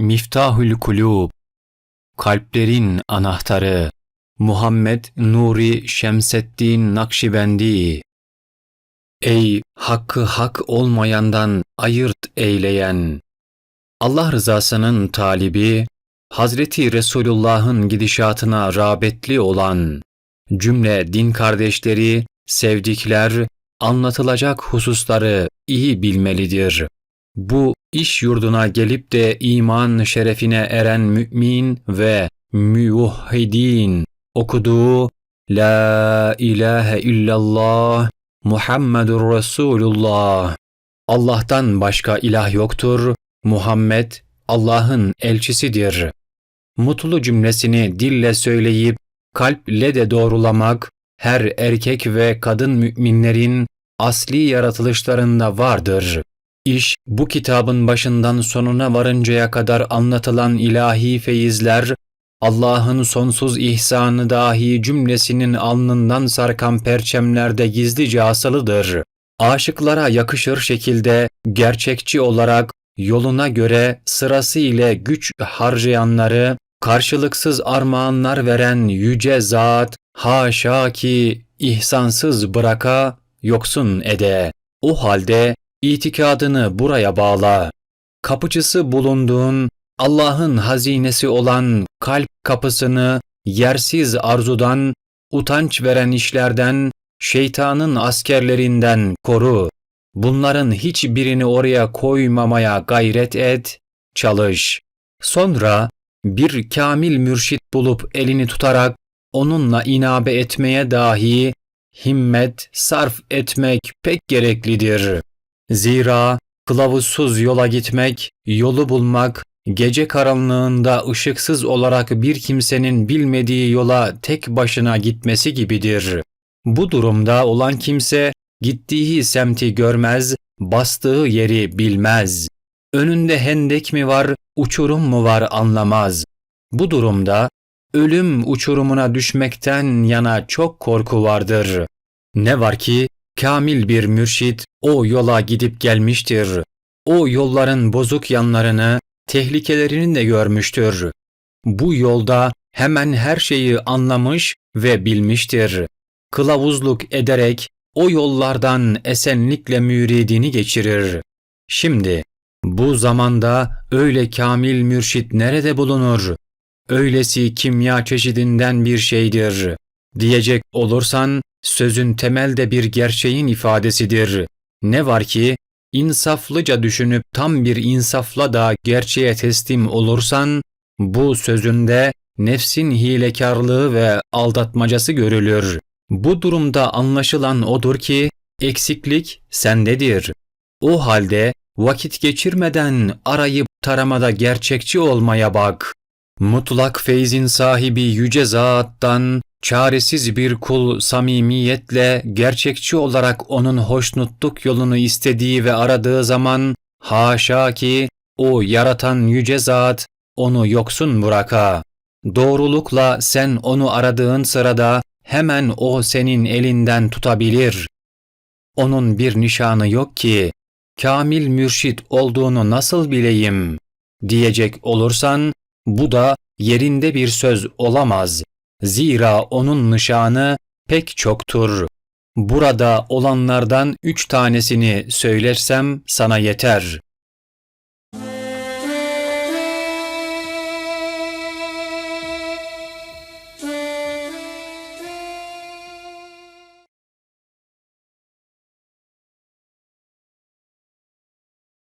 Miftahül Kulub Kalplerin anahtarı Muhammed Nuri Şemseddin Nakşibendi Ey hakkı hak olmayandan ayırt eyleyen Allah rızasının talibi Hazreti Resulullah'ın gidişatına rağbetli olan cümle din kardeşleri, sevdikler, anlatılacak hususları iyi bilmelidir. Bu iş yurduna gelip de iman şerefine eren mümin ve müvahhidin okuduğu La ilahe illallah Muhammedur Resulullah Allah'tan başka ilah yoktur, Muhammed Allah'ın elçisidir. Mutlu cümlesini dille söyleyip kalple de doğrulamak her erkek ve kadın müminlerin asli yaratılışlarında vardır. İş bu kitabın başından sonuna varıncaya kadar anlatılan ilahi feyizler, Allah'ın sonsuz ihsanı dahi cümlesinin alnından sarkan perçemlerde gizlice asılıdır. Aşıklara yakışır şekilde gerçekçi olarak yoluna göre sırası ile güç harcayanları karşılıksız armağanlar veren yüce zat haşa ki ihsansız bıraka yoksun ede. O halde itikadını buraya bağla. Kapıcısı bulunduğun Allah'ın hazinesi olan kalp kapısını yersiz arzudan, utanç veren işlerden, şeytanın askerlerinden koru. Bunların hiçbirini oraya koymamaya gayret et, çalış. Sonra bir kamil mürşit bulup elini tutarak onunla inabe etmeye dahi himmet sarf etmek pek gereklidir. Zira kılavuzsuz yola gitmek, yolu bulmak, gece karanlığında ışıksız olarak bir kimsenin bilmediği yola tek başına gitmesi gibidir. Bu durumda olan kimse gittiği semti görmez, bastığı yeri bilmez. Önünde hendek mi var, uçurum mu var anlamaz. Bu durumda ölüm uçurumuna düşmekten yana çok korku vardır. Ne var ki kamil bir mürşit o yola gidip gelmiştir. O yolların bozuk yanlarını, tehlikelerini de görmüştür. Bu yolda hemen her şeyi anlamış ve bilmiştir. Kılavuzluk ederek o yollardan esenlikle müridini geçirir. Şimdi bu zamanda öyle kamil mürşit nerede bulunur? Öylesi kimya çeşidinden bir şeydir. Diyecek olursan sözün temelde bir gerçeğin ifadesidir. Ne var ki insaflıca düşünüp tam bir insafla da gerçeğe teslim olursan bu sözünde nefsin hilekarlığı ve aldatmacası görülür. Bu durumda anlaşılan odur ki eksiklik sendedir. O halde vakit geçirmeden arayıp taramada gerçekçi olmaya bak. Mutlak feyzin sahibi yüce zattan çaresiz bir kul samimiyetle gerçekçi olarak onun hoşnutluk yolunu istediği ve aradığı zaman haşa ki o yaratan yüce zat onu yoksun bıraka. Doğrulukla sen onu aradığın sırada hemen o senin elinden tutabilir. Onun bir nişanı yok ki, kamil mürşit olduğunu nasıl bileyim diyecek olursan, bu da yerinde bir söz olamaz. Zira onun nişanı pek çoktur. Burada olanlardan üç tanesini söylersem sana yeter.